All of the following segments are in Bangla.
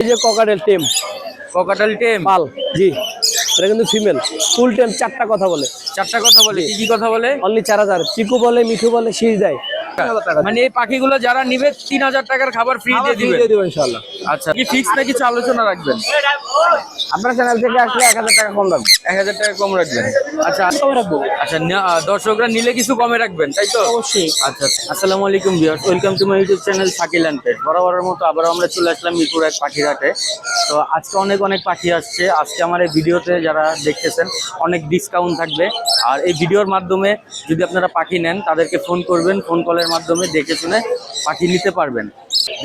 এই যে ককাটেল টেম ককাটাল টেম পাল জি। এটা কিন্তু ফিমেল ফুল টেম চারটা কথা বলে। চারটা কথা বলে কি কি কথা বলে? অনলি চার হাজার। চিকু বলে মিঠু বলে শীষ দেয়। মানে এই পাখিগুলো যারা নিবে তিন হাজার টাকার খাবার ফ্রি দিয়ে দিবে। ইনশাল্লাহ আচ্ছা কি ফিক্স না কিছু আলোচনা রাখবেন? আপনার চ্যানেল থেকে আসলে এক হাজার টাকা কম এক হাজার টাকা কম রাখবেন। আচ্ছা আচ্ছা দর্শকরা নিলে কিছু কমে রাখবেন তাই তো? অবশ্যই। আচ্ছা আসসালামু আলাইকুম viewers welcome to my YouTube channel and pet বরাবরের মতো আবার আমরা চলে আসলাম মিরপুর এক পাখিরহাটে তো আজকে অনেক অনেক পাখি আসছে। আজকে আমার এই ভিডিওতে যারা দেখতেছেন অনেক ডিসকাউন্ট থাকবে। আর এই ভিডিওর মাধ্যমে যদি আপনারা পাখি নেন তাদেরকে ফোন করবেন ফোন কলের মাধ্যমে দেখে শুনে পাখি নিতে পারবেন।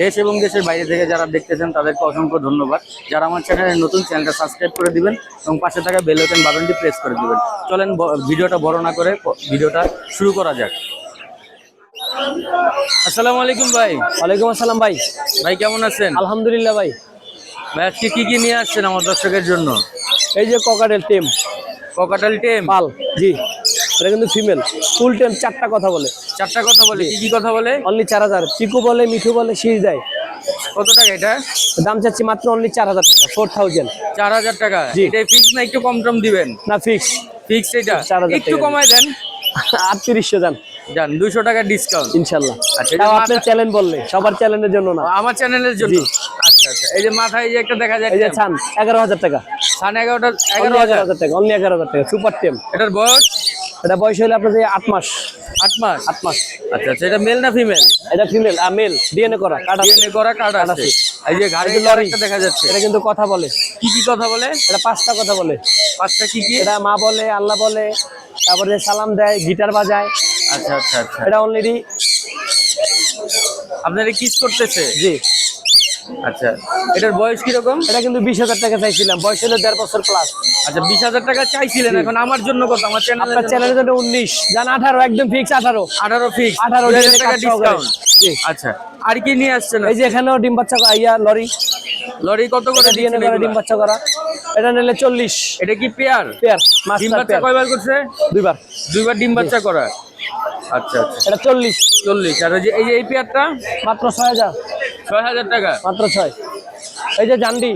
দেশ এবং দেশের বাইরে থেকে যারা দেখতেছেন তাদেরকে অসংখ্য ধন্যবাদ। যারা আমার চ্যানেলের নতুন চ্যানেলটা সাবস্ক্রাইব করে দিবেন এবং পাশে থাকা বেল আইকন বাটনটি প্রেস করে দিবেন। চলেন ভিডিওটা বড় না করে ভিডিওটা শুরু করা যাক। আসসালামু আলাইকুম ভাই। ওয়ালাইকুম আসসালাম ভাই। ভাই কেমন আছেন? আলহামদুলিল্লাহ ভাই। ভাই আজকে কি কি নিয়ে আসছেন আমার দর্শকের জন্য? এই যে ককাটেল টেম ককাটাল টেম পাল জি। এটা কিন্তু ফিমেল ফুল টেম চারটা কথা বলে। চারটা কথা বলে কি কি কথা বলে? অনলি চার হাজার। চিকু বলে মিঠু বলে শীষ দেয় কত টাকা এটা? দাম চাচ্ছি মাত্র অনলি চার হাজার টাকা ফোর থাউজেন্ড চার হাজার টাকা। এটা ফিক্স না একটু কম টম দিবেন? না ফিক্স ফিক্স এটা? 4,000 একটু কমায় দেন। আটত্রিশশো দাম যান দুশো টাকা ডিসকাউন্ট ইনশাল্লাহ। আচ্ছা, আপনার চ্যানেল বললে সবার চ্যানেলের জন্য না। আমার চ্যানেলের জন্য? আচ্ছা আচ্ছা। এই যে মাথায় যে একটা দেখা এই যে ছান এগারো হাজার টাকা। সাড়ে এগারোটা এগারো এগারো হাজার। হাজার টাকা অনলি এগারো হাজার টাকা সুপার টেম এটার বয়স? এটা বয়স হলে আপনার যে আট মাস। আট মাস। আট মাস। আচ্ছা আচ্ছা এটা মেল না ফিমেল এটা ফিমেল আর মেল ডিএনএ করা কাটা ডিএনএ করা আছে। এই যে ঘাড়ে এই লরি। দেখা যাচ্ছে। এটা কিন্তু কথা বলে। কি কি কথা বলে? এটা পাঁচটা কথা বলে। পাঁচটা কি কি? এটা মা বলে আল্লাহ বলে তারপরে সালাম দেয় গিটার বাজায়। আচ্ছা আচ্ছা আচ্ছা। এটা অলরেডি আপনারা কিস করতেছে? জি। আচ্ছা এটার বয়স কীরকম? এটা কিন্তু বিশ হাজার টাকা চাইছিলাম বয়স হলো দেড় বছর প্লাস আচ্ছা বিশ হাজার টাকা চাইছিলেন এখন আমার জন্য কত? আমার চ্যানেল চ্যানেলের জন্য উনিশ। জান আঠারো একদম ফিক্স আঠারো। আঠারো ফিক্স আঠারো টাকা ডিসকাউন্ট আচ্ছা আর কি নিয়ে আসছেন? এই যে এখানেও ডিম বাচ্চা ইয়া লরি। লরি কত করে ডিএনএ ডিম বাচ্চা করা। এটা নিলে চল্লিশ। এটা কি পেয়ার? পেয়ার ডিম বাচ্চা কয়বার করছে? দুইবার। দুইবার ডিম বাচ্চা করা। আচ্ছা আচ্ছা। এটা চল্লিশ। চল্লিশ। আর এই যে এই পেয়ারটা? মাত্র ছয় হাজার। ছয় হাজার টাকা। মাত্র ছয়। এই যে জান্ডি।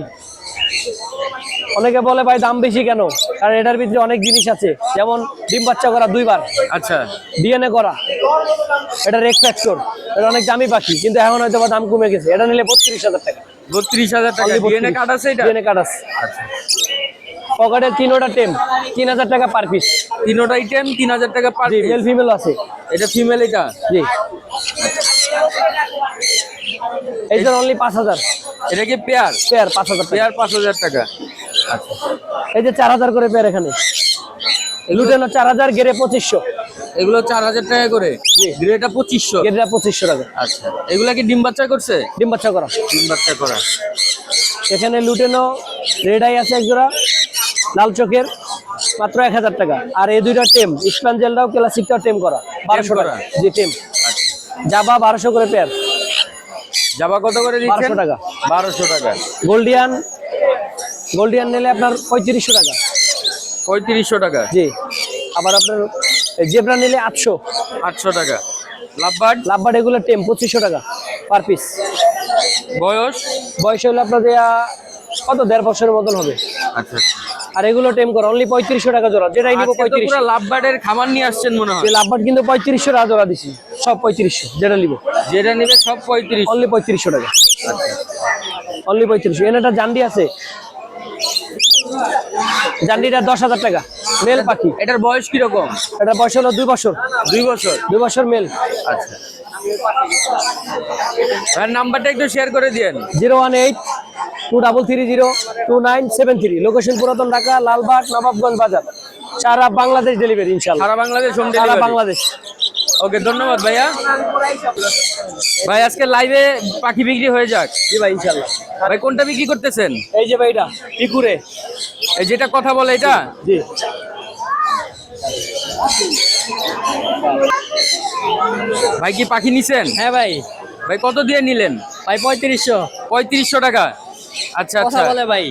অনেকে বলে ভাই দাম বেশি কেন? কারণ এটার ভিতরে অনেক জিনিস আছে। যেমন ডিম বাচ্চা করা দুইবার। আচ্ছা। ডিএনএ করা। এটা রেক ফ্যাক্টর। এটা অনেক দামি পাখি কিন্তু এখন হয়তো দাম কমে গেছে। এটা নিলে বত্রিশ হাজার টাকা। বত্রিশ হাজার টাকা। ডিএনএ কার্ড আছে এটা? ডিএনএ কার্ড আছে। আচ্ছা পকেটের তিনোটা টেম তিন হাজার টাকা পার পিস তিন হাজার টাকা পার মেল ফিমেল আছে। এটা ফিমেল এটা? জি। অনলি পাঁচ হাজার। এটা কি পেয়ার পেয়ার পাঁচ হাজার পেয়ার পাঁচ হাজার টাকা। আচ্ছা এই যে চার হাজার করে পেয়ার এখানে। লুটেনো চার হাজার গেড়ে পঁচিশশো। এগুলো চার হাজার টাকা করে। গ্রেটা পঁচিশশো। গেড়েটা পঁচিশশো টাকা। আচ্ছা এগুলা কি ডিম বাচ্চা করছে? ডিম বাচ্চা করা। ডিম বাচ্চা করা। এখানে লুটেনো রেড আই আছে একজোড়া লাল চোখের মাত্র এক হাজার টাকা। আর এই দুইটা টেম স্পাঞ্জেলটাও ক্লাসিকটাও টেম করা বারোশো? টাকা। জি টেম। আচ্ছা। জাবা বারোশো করে পেয়ার জাবা কত করে 1200 টাকা। বারোশো টাকা। গোল্ডিয়ান গোল্ডিয়ান নিলে আপনার পঁয়ত্রিশশো টাকা। পঁয়ত্রিশশো টাকা। জি। আবার আপনার জেব্রা নিলে আটশো। আটশো টাকা। লাভবার্ড? লাভবার্ড এগুলো টেম পঁচিশশো টাকা পার পিস। বয়স? বয়স হলে আপনার দেয়া কত? দেড় বছরের মতন হবে। আচ্ছা আর এগুলো টেম করা অনলি পঁয়ত্রিশশো টাকা জোড়া। যেটাই নিবো পঁয়ত্রিশ লাভবার্ডের খামার নিয়ে আসছেন মনে হয়। লাভবার্ড কিন্তু পঁয়ত্রিশশো টাকা জোড়া দিছি। সব পঁয়ত্রিশশো যেটা নিবো। যেটা নিবে সব পঁয়ত্রিশ। অনলি পঁয়ত্রিশশো টাকা। অনলি পঁয়ত্রিশশো। এনে একটা জান্ডি আছে। জান্ডিটা দশ হাজার টাকা মেল পাখি। এটার বয়স কীরকম? এটা বয়স হলো দুই বছর। দুই বছর? দুই বছর মেল। আচ্ছা। নাম্বারটা একটু শেয়ার করে দিয়েন। Zero one eight two double three zero two nine seven three. Location পুরাতন ঢাকা লালবাগ নবাবগঞ্জ বাজার। সারা বাংলাদেশ ডেলিভারি ইনশাল্লাহ সারা বাংলাদেশ হোম সারা ডেলিভারি বাংলাদেশ। ওকে ধন্যবাদ ভাইয়া। ভাই আজকে লাইভে পাখি বিক্রি হয়ে যাক। জি ভাই ইনশাল্লাহ। ভাই কোনটা বিক্রি করতেছেন? এই যে ভাই এটা পিকুরে। এই যেটা কথা বলে এটা? জি। ভাই কি পাখি নিছেন? হ্যাঁ ভাই। ভাই কত দিয়ে নিলেন? ভাই পঁয়ত্রিশশো। পঁয়ত্রিশশো টাকা। আচ্ছা কথা আচ্ছা। বলে ভাই।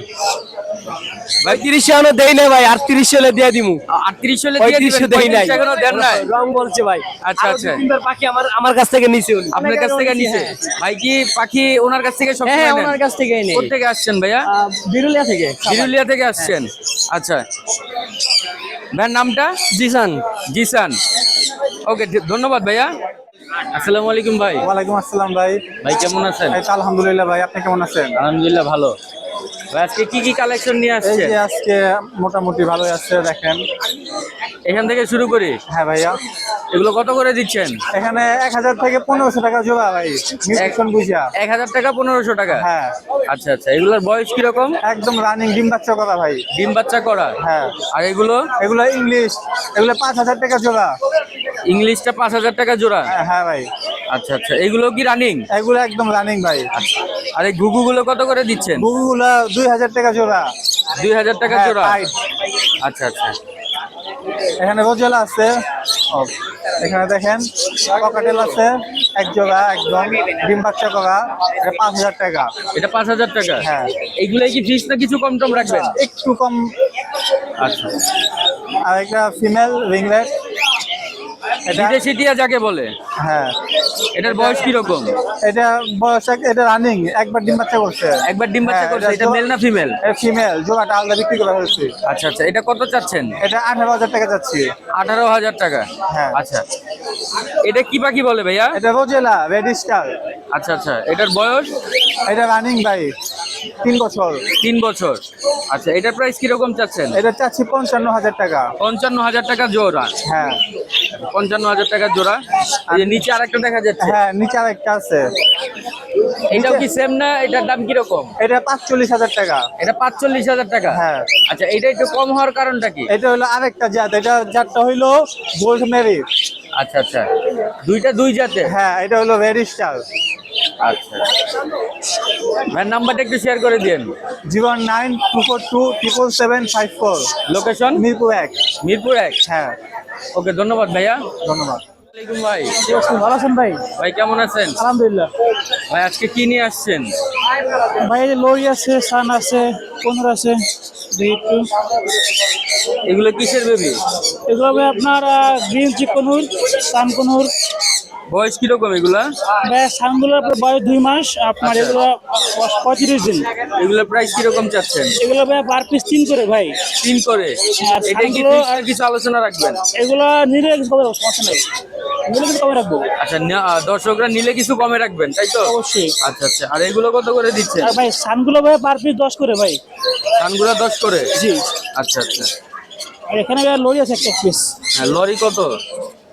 ভাই তিরিশ এখনও দেই না ভাই আর তিরিশ হলে দিয়ে দিমু। আটত্রিশ হলে দিবেন দেই নাই। এখনও দেন নাই? রং বলছে ভাই। আচ্ছা, আচ্ছা। তিনবার পাখি আমার আমার কাছ থেকে নিছে উনি। আপনার কাছ থেকে নিছে? ভাই কি পাখি ওনার কাছ থেকে সব হ্যাঁ হ্যাঁ, ওনার কাছ থেকেই নেই। কোথেকে আসছেন ভাইয়া? বিরুলিয়া থেকে। বিরুলিয়া থেকে আসছেন। আচ্ছা। ভাইয়ের নামটা? জিসান। জিসান। ওকে ধন্যবাদ ভাইয়া। আসসালামু আলাইকুম ভাই। ওয়ালাইকুম আসসালাম ভাই। ভাই কেমন আছেন? আলহামদুলিল্লাহ ভাই আপনি কেমন আছেন? আলহামদুলিল্লাহ ভালো। আজকে কি কি কালেকশন নিয়ে এই আসছেন? যে আজকে মোটামুটি ভালোই আছে দেখেন। এখান থেকে শুরু করি? হ্যাঁ ভাইয়া। এগুলো কত করে দিচ্ছেন? এখানে এক হাজার থেকে পনেরোশো টাকা জোড়া ভাই নিউট্রিশন বুঝিয়া। এক হাজার টাকা পনেরোশো টাকা? হ্যাঁ। আচ্ছা আচ্ছা এগুলোর বয়স কীরকম? একদম রানিং ডিম বাচ্চা করা ভাই। ডিম বাচ্চা করা? হ্যাঁ। আর এগুলো? এগুলো ইংলিশ এগুলো পাঁচ হাজার টাকা জোড়া। ইংলিশটা পাঁচ হাজার টাকা জোড়া? হ্যাঁ, হ্যাঁ ভাই। আচ্ছা আচ্ছা এগুলো কি রানিং এগুলো একদম রানিং ভাই। আর এই ঘুঘুগুলো কত করে দিচ্ছেন? বুগুগুলা দুই হাজার টাকা জোড়া। দুই হাজার টাকা হ্যাঁ, জোড়া? আচ্ছা আচ্ছা। এখানে রোজেলা আছে। এখানে দেখেন ককাটেল আছে এক জোড়া একদম ডিম বাচ্চা করা এটা পাঁচ হাজার টাকা। এটা পাঁচ হাজার টাকা? হ্যাঁ। এগুলো কি ফিস না কিছু কম টম রাখবেন? একটু কম। আচ্ছা। আর একটা ফিমেল রিংলেট বিদেশি টিয়া যাকে বলে হ্যাঁ। এটার বয়স কীরকম? এটা বয়স এটা রানিং একবার ডিম বাচ্চা করছে। একবার ডিম বাচ্চা হ্যাঁ, করছে এটা মেল না ফিমেল ফিমেল জোড়াটা আলাদা বিক্রি করা হয়েছে। আচ্ছা আচ্ছা এটা কত চাচ্ছেন? এটা আঠারো হাজার টাকা চাচ্ছি। আঠারো হাজার টাকা? হ্যাঁ। আচ্ছা। এটা কি পাখি বলে ভাইয়া? এটা রোজেলা রেড স্টার আচ্ছা আচ্ছা। এটার বয়স? এটা রানিং ভাই তিন বছর। তিন বছর। আচ্ছা এটার প্রাইস কীরকম চাচ্ছেন? এটা চাচ্ছি পঞ্চান্ন হাজার টাকা। পঞ্চান্ন হাজার টাকা জোড়া। হ্যাঁ। পঞ্চান্ন হাজার টাকা জোড়া। নিচে আরেকটা দেখা যাচ্ছে। হ্যাঁ নিচে আর একটা আছে। এটাও কি সেম না? এটার দাম কীরকম? এটা পাঁচচল্লিশ হাজার টাকা। এটা পাঁচচল্লিশ হাজার টাকা? হ্যাঁ। আচ্ছা এটা একটু কম হওয়ার কারণটা কি? এটা হলো আরেকটা জাত। এটা জাতটা হইল গোল্ড মেরি আচ্ছা আচ্ছা। দুইটা দুই জাতে হ্যাঁ এটা হলো রেড স্টার আচ্ছা। ভাইয়ের নাম্বারটা একটু শেয়ার করে দিন zero nine two four two triple seven five four. Location Mirpur এক। মিরপুর এক? হ্যাঁ। ওকে ধন্যবাদ ভাইয়া। ধন্যবাদ। আসসালামাইকুম ভাই। ভালো আছেন ভাই? ভাই কেমন আছেন? আলহামদুলিল্লাহ। ভাই আজকে কি নিয়ে আসছেন? ভাই লরি আছে সান আছে পনেরো আছে এগুলো কিসের বেবি? এগুলো ভাই আপনার গ্রিন চিকনুর সান কনুর বয়স কীরকম এগুলা? ভাই সানগুলো আপনার বয়স দুই মাস আপনার আচ্ছা। এগুলো পঁয়ত্রিশ দিন। এগুলোর প্রাইস কীরকম চাচ্ছেন? এগুলো ভাই পার পিস তিন করে ভাই। তিন করে? আর এটা কি না কিছু আলোচনা রাখবেন? এগুলো নিলে রাখব সমস্যা নেই। এগুলো আচ্ছা দর্শকরা নিলে কিছু কমে রাখবেন তাই তো? অবশ্যই। আচ্ছা আচ্ছা আর এগুলো কত করে দিচ্ছেন? আর ভাই সানগুলো ভাই পার পিস দশ করে ভাই। ধানগুলো দশ করে? জি। আচ্ছা আচ্ছা। এখানে ভাই লরি আছে একটা পিস হ্যাঁ লরি কত?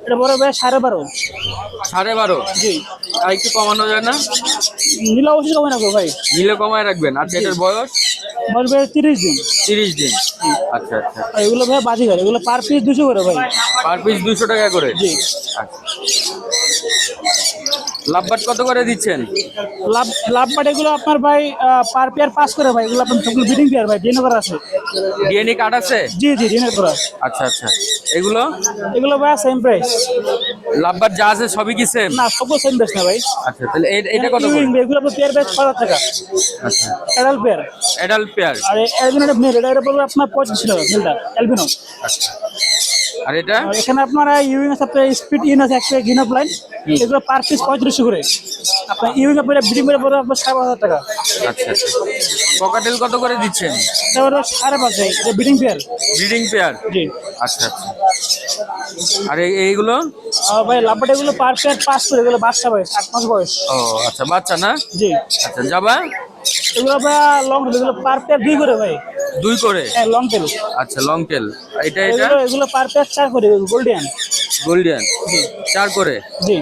এটা বড় ভাই সাড়ে বারো। সাড়ে বারো? জি। আর একটু কমানো যায় না? নিলে অবশ্যই কমে রাখব ভাই। নিলে কমায় রাখবেন। আচ্ছা এটার বয়স? বয়স ভাই তিরিশ দিন। তিরিশ দিন। আচ্ছা আচ্ছা। এগুলো ভাই বাজি করে এগুলো পার পিস দুশো করে ভাই। পার পিস দুশো টাকা করে? জি। আচ্ছা। লাভবাট কত করে দিচ্ছেন? লাভ লাভ বাট এগুলো আপনার ভাই পার পেয়ার পাস করে ভাই। এগুলো আপনার বিডিং পেয়ার ভাই করা আছে। ডিএনএ কার্ড আছে? জি জি ডিএনএ করা আচ্ছা আচ্ছা। এগুলো? এগুলো ভাই সেম প্রাইস লাভবার যা আছে সবই কি সেম না সব সেম প্রাইস না ভাই। আচ্ছা তাহলে এটা কত করে? এগুলো আপনার পেয়ার প্রাইস ছ হাজার টাকা। আচ্ছা। অ্যাডাল্ট পেয়ার অ্যাডাল্ট পেয়ার আর অ্যালবিনো মেল এটা এটা পড়বে আপনার পঁচিশ টাকা মেলটা অ্যালবিনো আর এটা? এখানে আপনার ইউরিং আছে আপনার স্পিড ইন আছে একটা গিন অফ লাইন এগুলো পার পিস পঁয়ত্রিশশো করে। আপনার ইউরিং আপনার বিডিং করে পড়বে আপনার সাড়ে পাঁচ হাজার টাকা। আচ্ছা আচ্ছা। ককাটেল কত করে দিচ্ছেন? তারপরে সাড়ে পাঁচ এটা বিডিং পেয়ার ব্রিডিং পেয়ার জি। আচ্ছা আচ্ছা। আর এই- এইগুলো? ভাই লাভবাট এগুলো পার পেয়ার পাস করে এগুলো বাচ্চা বয়স আট মাস বয়স। ও আচ্ছা বাচ্চা না? জি। আচ্ছা যাবা? এগুলো ভাই লং এগুলো পার পেয়ার দুই করে ভাই। দুই করে? হ্যাঁ লং টেল আচ্ছা লং টেল এটা এটা? এগুলো এগুলো পার পেয়ার চার করে গোল্ডিয়ান গোল্ডিয়ান চার করে? জি।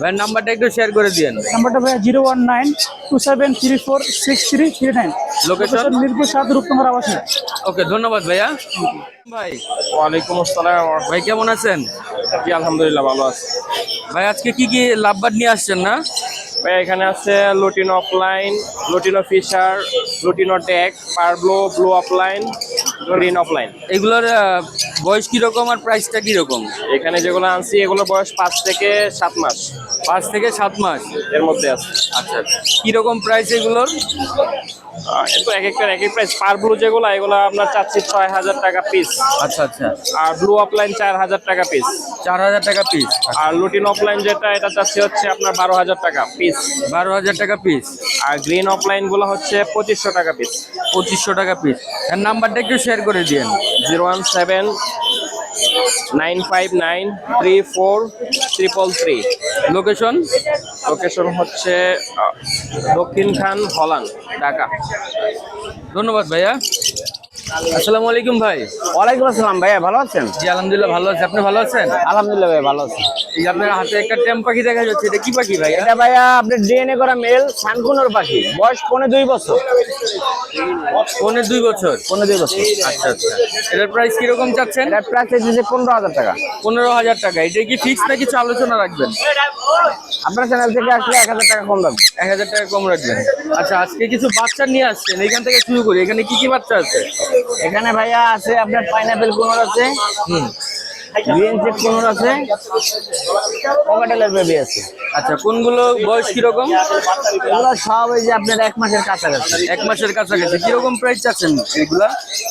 ভাইয়ের নাম্বারটা একটু শেয়ার করে নাম্বারটা ভাই zero one nine two seven three four six three three nine? Mirpur সাত আবাসিক ওকে ধন্যবাদ ভাইয়া। ভাই। ওয়ালাইকুম আসসালাম। ভাই কেমন আছেন? জি আলহামদুলিল্লাহ ভালো আছে। ভাই আজকে কি কি লাভবাদ নিয়ে আসছেন না? ভাই এখানে আছে lutino opaline lutino fisher lutino deck parblue blue opaline green opaline এগুলোর বয়স কীরকম আর প্রাইসটা কীরকম? এখানে যেগুলো আনছি এগুলো বয়স পাঁচ থেকে সাত মাস। পাঁচ থেকে সাত মাস? এর মধ্যে আছে। আচ্ছা কীরকম কীরকম প্রাইস এগুলোর? আহ, এ তো এক একটা এক এক প্রাইস পার ব্লু যেগুলো এগুলো আপনার চাচ্ছি ছয় হাজার টাকা পিস আচ্ছা আচ্ছা। আর ব্লু অফলাইন চার হাজার টাকা পিস চার হাজার টাকা পিস আর লুটিন অফলাইন যেটা এটা চাচ্ছি হচ্ছে আপনার বারো হাজার টাকা পিস বারো হাজার টাকা পিস আর গ্রিন অফলাইনগুলো হচ্ছে পঁচিশশো টাকা পিস পঁচিশশো টাকা পিস এর নাম্বারটা একটু শেয়ার করে দিন zero one seven nine five nine three four triple three. Location location হচ্ছে দক্ষিণ খান হলান ঢাকা। ধন্যবাদ ভাইয়া। আসসালামু আলাইকুম ভাই। ওয়ালাইকুম আসসালাম ভাইয়া ভালো আছেন? জি আলহামদুলিল্লাহ ভালো আছে। আপনি ভালো আছেন? আলহামদুলিল্লাহ ভাই ভালো আছি। এই যে আপনার হাতে একটা টেম পাখি দেখা যাচ্ছে এটা কি পাখি ভাইয়া এটা ভাইয়া আপনার ডিএনএ করা মেল সানকুনোর পাখি। বয়স পনেরো দুই বছর। পৌনে দুই বছর? পনেরো দুই বছর। আচ্ছা আচ্ছা। এটার প্রাইস কীরকম চাচ্ছেন? এটা প্রাইস দিচ্ছে পনেরো হাজার টাকা। পনেরো হাজার টাকা। এটা কি ফিক্স না কিছু আলোচনা রাখবেন? আপনার চ্যানেল থেকে আসলে এক হাজার টাকা কম লাগবে এক হাজার টাকা কম রাখবেন। আচ্ছা আজকে কিছু বাচ্চা নিয়ে আসছেন এখান থেকে শুরু করি। এখানে কি কি বাচ্চা আছে? এখানে ভাইয়া আছে আপনার পাইনাপেল কুমার আছে। হুম। গ্রিন চেক কুনোর আছে? বেবি আছে। আচ্ছা কোনগুলো বয়স কীরকম? এগুলো সব এই যে আপনার এক মাসের কাছাকাছি। এক মাসের কাছাকাছি। কীরকম প্রাইস চাচ্ছেন এগুলা?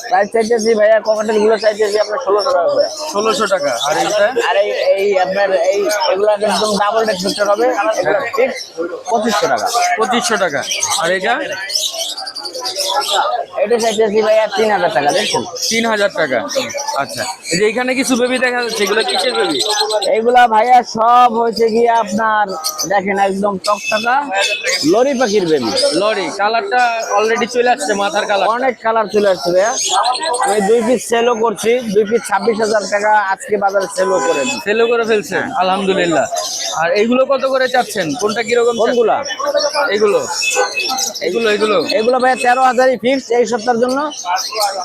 প্রাইস চাইতেছি ভাইয়া ককেটেলগুলো চাইতেছি আপনার ষোলোশো টাকা করে। ষোলোশো টাকা। আর এইটা? আর এই এই আপনার এই এগুলো একদম ডাবল হবে পঁচিশশো টাকা। পঁচিশশো টাকা। আর এটা এটা চাইতেছি ভাইয়া তিন হাজার টাকা দেখছেন? তিন হাজার টাকা। আচ্ছা এই যে এখানে কিছু বেবি দেখা যাচ্ছে এগুলো কিসের বেবি এইগুলা ভাইয়া সব হয়েছে গিয়ে আপনার দেখেন একদম টকটকা লরি পাখির বেবি লরি কালারটা অলরেডি চলে আসছে মাথার কালার অনেক কালার চলে আসছে ভাইয়া। আমি দুই পিস সেলও করছি দুই পিস ছাব্বিশ হাজার টাকা আজকে বাজারে সেলও করে সেলও করে ফেলছেন আলহামদুলিল্লাহ। আর এইগুলো কত করে চাচ্ছেন? কোনটা কীরকম? কোনগুলা? এগুলো। এগুলো এগুলো। এগুলো ভাইয়া তেরো হাজারই ফিক্স এই সপ্তাহের জন্য।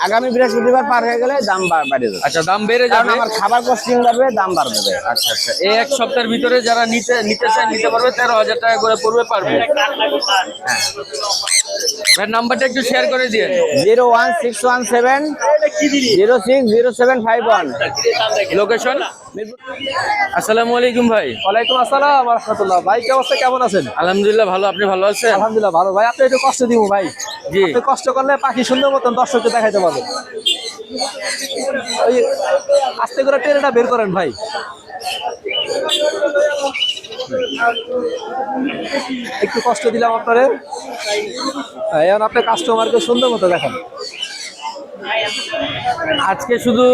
আগামী বৃহস্পতিবার পার হয়ে গেলে দাম বা- আচ্ছা দাম বেড়ে যাবে? আমার খাবার কস্টিং বাড়বে দাম বাড়বে। আচ্ছা আচ্ছা। এই এক সপ্তাহের ভিতরে যারা নিতে নিতে চান নিতে পারবে তেরো হাজার টাকা করে পড়বে পারবে হ্যাঁ। নাম্বারটা একটু শেয়ার করে দিয়ে zero one six one seven zero six zero seven five one. Location? আসসালামু আলাইকুম ভাই। ওয়ালাইকুম আসসালাম রহমতুল্লাহ ভাই কি অবস্থা? কেমন আছেন? আলহামদুলিল্লাহ ভালো। আপনি ভালো আছেন? আলহামদুলিল্লাহ ভালো। ভাই আপনি একটু কষ্ট দিব ভাই। জি। আপনি কষ্ট করলে পাখি সুন্দর মতন দর্শককে দেখাইতে পারবেন। ওই আস্তে করে ট্রেনটা বের করেন ভাই। একটু কষ্ট দিলাম আপনারে হ্যাঁ, এখন আপনার কাস্টমারকে সুন্দর মতো দেখান। আজকে শুধু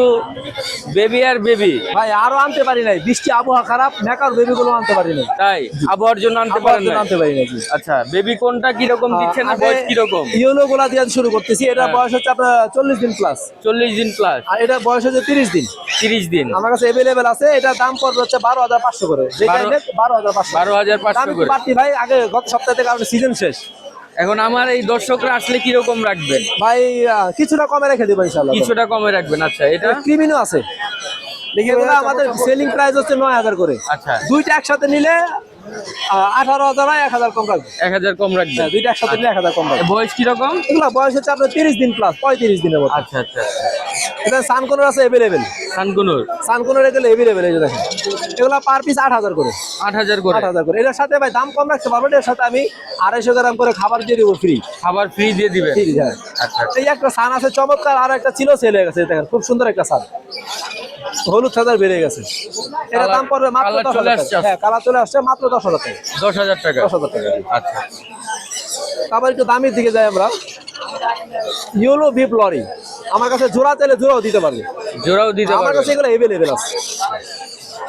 বেবি আর বেবি ভাই আরও আনতে পারি নাই। বৃষ্টি আবহাওয়া খারাপ নেকার বেবি গুলো আনতে পারি নাই। তাই? আবহাওয়ার জন্য আনতে জন্য না আনতে পারি নাই আচ্ছা বেবি কোনটা কীরকম দিচ্ছেন আর বয়স কীরকম? ইয়েলো গোলা দিয়ে শুরু করতেছি। এটা হ্যাঁ। বয়স হচ্ছে আপনার চল্লিশ দিন প্লাস চল্লিশ দিন প্লাস আর এটা বয়স হচ্ছে তিরিশ দিন। তিরিশ দিন। আমার কাছে অ্যাভেলেবেল আছে। এটা দাম পড়বে হচ্ছে বারো হাজার পাঁচশো করে। যেটা বারো- নেন বারো হাজার পাঁচশো। করে। ভাই আগে গত সপ্তাহ থেকে আপনার সিজন শেষ। এখন আমার এই দর্শকরা আসলে কীরকম রাখবেন? ভাই কিছুটা কমে রেখে দেবো ইনশাল্লাহ কিছুটা কমে রাখবেন আচ্ছা এটা? ক্রিমিনও আছে। আমাদের সেলিং প্রাইস হচ্ছে নয় হাজার করে। আচ্ছা। দুইটা একসাথে নিলে আঠারো হাজার হয় এক হাজার কম রাখবে এক হাজার কম হ্যাঁ, দুইটা একসাথে এক হাজার কম রাখবে বয়স কীরকম? এগুলো বয়স হচ্ছে আপনার তিরিশ দিন প্লাস পঁয়ত্রিশ দিনের মতো। আচ্ছা আচ্ছা এটা সানকোনের আছে অ্যাভেলেবেল সানকুনুর? সানকোনের এগুলো অ্যাভেলেবেল এই যে দেখেন। এগুলো পার পিস আট হাজার করে। আট হাজার করে। আট হাজার করে। এটার সাথে ভাই দাম কম রাখতে পারবেন এর সাথে আমি আড়াইশো গ্রাম করে খাবার দিয়ে দিব ফ্রি খাবার ফ্রি দিয়ে ফ্রি হ্যাঁ। আচ্ছা আচ্ছা। এই একটা সান আছে চমৎকার আর একটা ছিল সেল গেছে দেখেন খুব সুন্দর একটা সান। হলুদ সাদার বেড়ে গেছে। এটা দাম পড়বে মাত্র দশ হাজার টাকা। হ্যাঁ কালার চলে আসছে মাত্র দশ হাজার টাকা। দশ হাজার টাকা। দশ হাজার টাকা। আচ্ছা তারপর একটু দামের দিকে যাই আমরা। ইউলো ভিপ লরি আমার কাছে জোড়া চাইলে জোড়াও দিতে পারবে। জোড়াও দিতে আমার কাছে এগুলো এভেলেবেল আছে।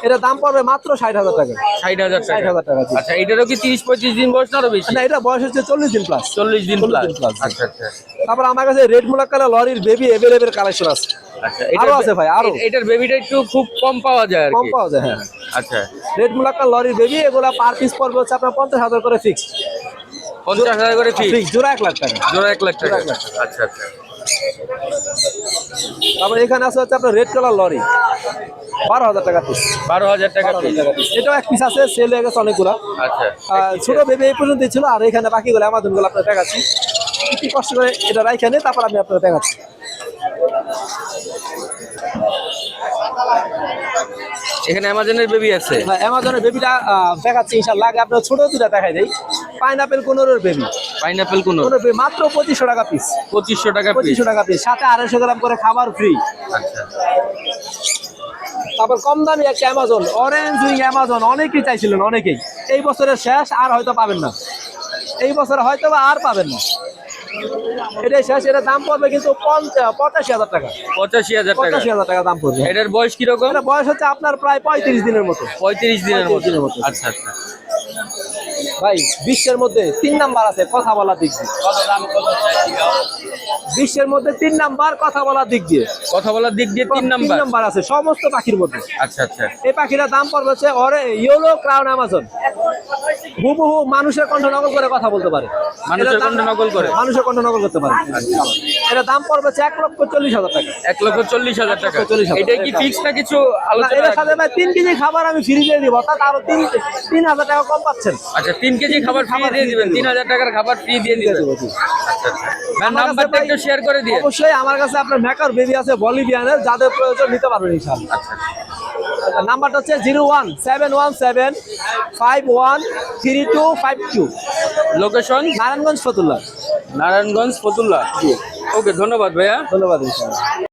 এটা দাম পড়বে মাত্র ষাট হাজার টাকা। ষাট হাজার ষাট টাকা হাজার টাকা আচ্ছা এটারও কি তিরিশ পঁচিশ দিন বয়স না আরও বেশি? না এটা বয়স হচ্ছে চল্লিশ দিন প্লাস চল্লিশ দিন প্লাস আচ্ছা আচ্ছা। তারপর আমার কাছে রেড মুলাক্কালা লরির বেবি এভেলেবেল কালেকশন আছে। আচ্ছা আরও আছে ভাই, আরও। এ- এটার বেবিটা একটু খুব কম পাওয়া যায় কম পাওয়া যায় হ্যাঁ। আচ্ছা। রেড মুলাক্কা লরির বেবি এগুলা পার পিস পড়বে হচ্ছে আপনার পঞ্চাশ হাজার করে ফিক্স পঞ্চাশ হাজার করে ফিক্স জোড়া এক লাখ টাকা। জোড়া এক লাখ টাকা। আচ্ছা আচ্ছা। তারপর এখানে আছে হচ্ছে আপনার রেড কালার লরি। বারো হাজার টাকা পিস বারো হাজার টাকা এটাও এক পিস আছে সেল হয়ে গেছে অনেকগুলো। আচ্ছা। ছোট বেবি এই পর্যন্ত ছিল আর এখানে বাকিগুলো আমাদেরগুলো আপনার দেখাচ্ছি। একটু কষ্ট করে এটা রাইখে নিয়ে তারপর আমি আপনার দেখাচ্ছি। এখানে অ্যামাজনের বেবি আছে? অ্যামাজনের বেবিটা দেখাচ্ছি ইনশাল্লাহ আগে আপনার ছোট দুটা দেখাই দেই। পাইনাপেল কোনোর বেবি পাইনাপেল কোন কোনোর baby, মাত্র পঁচিশশো টাকা পিস পঁচিশশো টাকা পিস পঁচিশশো টাকা পিস সাথে আড়াইশো গ্রাম করে খাবার ফ্রি আচ্ছা। তারপর কম দামি একটা অ্যামাজন অরেঞ্জ উইং অ্যামাজন অনেকেই চাইছিলেন অনেকেই। এই বছরের শেষ আর হয়তো পাবেন না। এই বছর হয়তো বা আর পাবেন না। এটাই শেষ এটার দাম পড়বে কিন্তু পঁচাশি হাজার টাকা। পঁচাশি হাজার টাকা। পঁচাশি হাজার টাকা দাম পড়বে। এটার বয়স কীরকম? বয়স হচ্ছে আপনার প্রায় পঁয়ত্রিশ দিনের মতো। পঁয়ত্রিশ দিনের মতো। আচ্ছা আচ্ছা। ভাই বিশ্বের মধ্যে তিন নাম্বার আছে কথা বলা দিক দিয়ে। বিশ্বের মধ্যে তিন নাম্বার কথা বলার দিক দিয়ে। কথা বলার দিক দিয়ে তিন নাম্বার? নাম্বার আছে সমস্ত পাখির মধ্যে। আচ্ছা আচ্ছা। এই পাখিটার দাম পড়বে হচ্ছে ইয়েলো ক্রাউন অ্যামাজন হুবহু মানুষের কণ্ঠ নকল করে কথা বলতে পারে। মানুষের কণ্ঠ নকল করে? মানুষের কণ্ঠ নকল করতে পারে। এটা দাম পড়বে এক লক্ষ চল্লিশ হাজার টাকা। এক লক্ষ চল্লিশ হাজার টাকা। চল্লিশ হাজার এটা কি। ফিক্স না কিছু এটার সাথে ভাই তিন কেজি খাবার আমি ফ্রি দিয়ে দিব অর্থাৎ আরও তিন তিন হাজার টাকা কম পাচ্ছেন। আচ্ছা তিন কেজি খাবার ফ্রি দিয়ে দিবেন তিন হাজার টাকার খাবার ফ্রি দিয়ে দিয়ে দিবেন। নাম্বারটা একটু শেয়ার করে দিয়ে। অবশ্যই আমার কাছে আপনার মেকার বেবি আছে বলিভিয়ানের যাদের প্রয়োজন নিতে পারবেন ইনশাআল্লাহ। আচ্ছা। নাম্বারটা হচ্ছে zero one seven one seven five one three two five two. Location Narayanganj Fatullah. Narayanganj Fatullah. Okay ধন্যবাদ ভাইয়া। ধন্যবাদ